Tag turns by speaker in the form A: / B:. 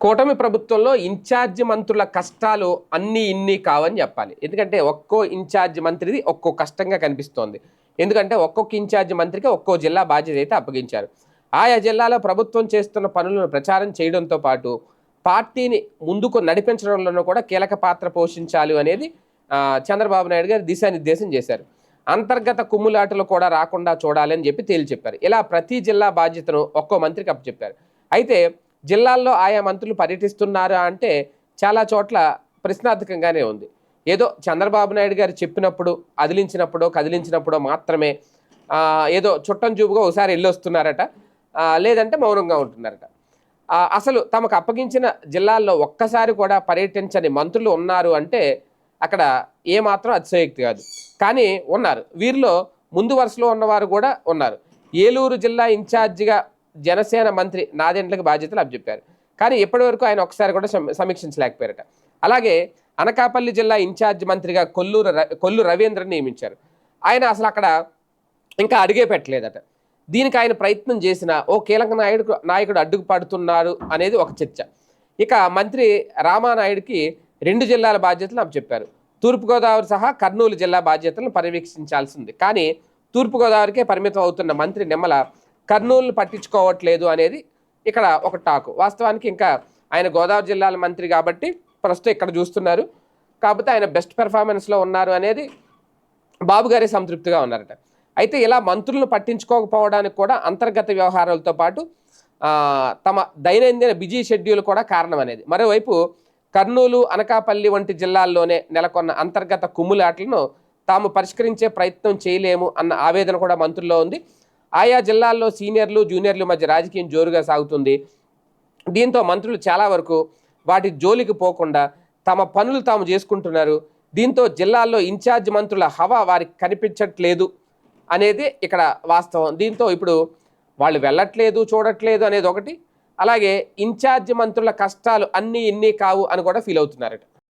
A: కూటమి ప్రభుత్వంలో ఇన్ఛార్జ్ మంత్రుల కష్టాలు అన్ని ఇన్ని కావని చెప్పాలి. ఎందుకంటే ఒక్కో ఇన్ఛార్జ్ మంత్రిది ఒక్కో కష్టంగా కనిపిస్తోంది. ఎందుకంటే ఒక్కొక్క ఇన్ఛార్జ్ మంత్రికి ఒక్కో జిల్లా బాధ్యత అయితే అప్పగించారు. ఆయా జిల్లాలో ప్రభుత్వం చేస్తున్న పనులను ప్రచారం చేయడంతో పాటు పార్టీని ముందుకు నడిపించడంలోనూ కూడా కీలక పాత్ర పోషించాలి అనేది చంద్రబాబు నాయుడు గారు దిశానిర్దేశం చేశారు. అంతర్గత కుమ్ములాటలు కూడా రాకుండా చూడాలని చెప్పి తేల్చి చెప్పారు. ఇలా ప్రతి జిల్లా బాధ్యతను ఒక్కో మంత్రికి అప్పచెప్పారు. అయితే జిల్లాల్లో ఆయా మంత్రులు పర్యటిస్తున్నారా అంటే చాలా చోట్ల ప్రశ్నార్థకంగానే ఉంది. ఏదో చంద్రబాబు నాయుడు గారు చెప్పినప్పుడు అదిలించినప్పుడో కదిలించినప్పుడో మాత్రమే ఏదో చుట్టం చూపుగా ఒకసారి వెళ్ళొస్తున్నారట. లేదంటే మౌనంగా ఉంటున్నారట. అసలు తమకు అప్పగించిన జిల్లాల్లో ఒక్కసారి కూడా పర్యటించని మంత్రులు ఉన్నారు అంటే అక్కడ ఏమాత్రం అతిశయోక్తి కాదు. కానీ ఉన్నారు. వీరిలో ముందు వరుసలో ఉన్నవారు కూడా ఉన్నారు. ఏలూరు జిల్లా ఇన్ఛార్జిగా జనసేన మంత్రి నాదెండ్లకు బాధ్యతలు అప్పచెప్పారు కానీ ఇప్పటివరకు ఆయన ఒకసారి కూడా సమ- సమీక్షించలేకపోయారట. అలాగే అనకాపల్లి జిల్లా ఇన్ఛార్జ్ మంత్రిగా కొల్లూరు ర- కొల్లు రవీంద్రని నియమించారు. ఆయన అసలు అక్కడ ఇంకా అడిగే పెట్టలేదట. దీనికి ఆయన ప్రయత్నం చేసిన ఓ కీలక నాయుడు నాయకుడు అడ్డుకు పడుతున్నారు అనేది ఒక చర్చ. ఇక మంత్రి రామానాయుడికి రెండు జిల్లాల బాధ్యతలు అప్పచెప్పారు తూర్పుగోదావరి సహా కర్నూలు జిల్లా బాధ్యతలను పర్యవేక్షించాల్సింది. కానీ తూర్పుగోదావరికే పరిమితం అవుతున్న మంత్రి నిమ్మల కర్నూలు పట్టించుకోవట్లేదు అనేది ఇక్కడ ఒక టాకు. వాస్తవానికి ఇంకా ఆయన గోదావరి జిల్లాల మంత్రి కాబట్టి ప్రస్తుతం ఇక్కడ చూస్తున్నారు. కాకపోతే ఆయన బెస్ట్ పెర్ఫార్మెన్స్లో ఉన్నారు అనేది బాబు గారే సంతృప్తిగా ఉన్నారట. అయితే ఇలా మంత్రులను పట్టించుకోకపోవడానికి కూడా అంతర్గత వ్యవహారాలతో పాటు తమ దైనందిన బిజీ షెడ్యూల్ కూడా కారణం అనేది. మరోవైపు కర్నూలు అనకాపల్లి వంటి జిల్లాల్లోనే నెలకొన్న అంతర్గత కుమ్ములాటలను తాము పరిష్కరించే ప్రయత్నం చేయలేము అన్న ఆవేదన కూడా మంత్రుల్లో ఉంది. ఆయా జిల్లాల్లో సీనియర్లు జూనియర్లు మధ్య రాజకీయం జోరుగా సాగుతుంది. దీంతో మంత్రులు చాలా వరకు వాటి జోలికి పోకుండా తమ పనులు తాము చేసుకుంటున్నారు. దీంతో జిల్లాల్లో ఇన్ఛార్జ్ మంత్రుల హవా వారికి కనిపించట్లేదు అనేది ఇక్కడ వాస్తవం. దీంతో ఇప్పుడు వాళ్ళు వెళ్ళట్లేదు చూడట్లేదు అనేది ఒకటి. అలాగే ఇన్ఛార్జ్ మంత్రుల కష్టాలు అన్నీ ఇన్ని కావు అని కూడా ఫీల్ అవుతున్నారట.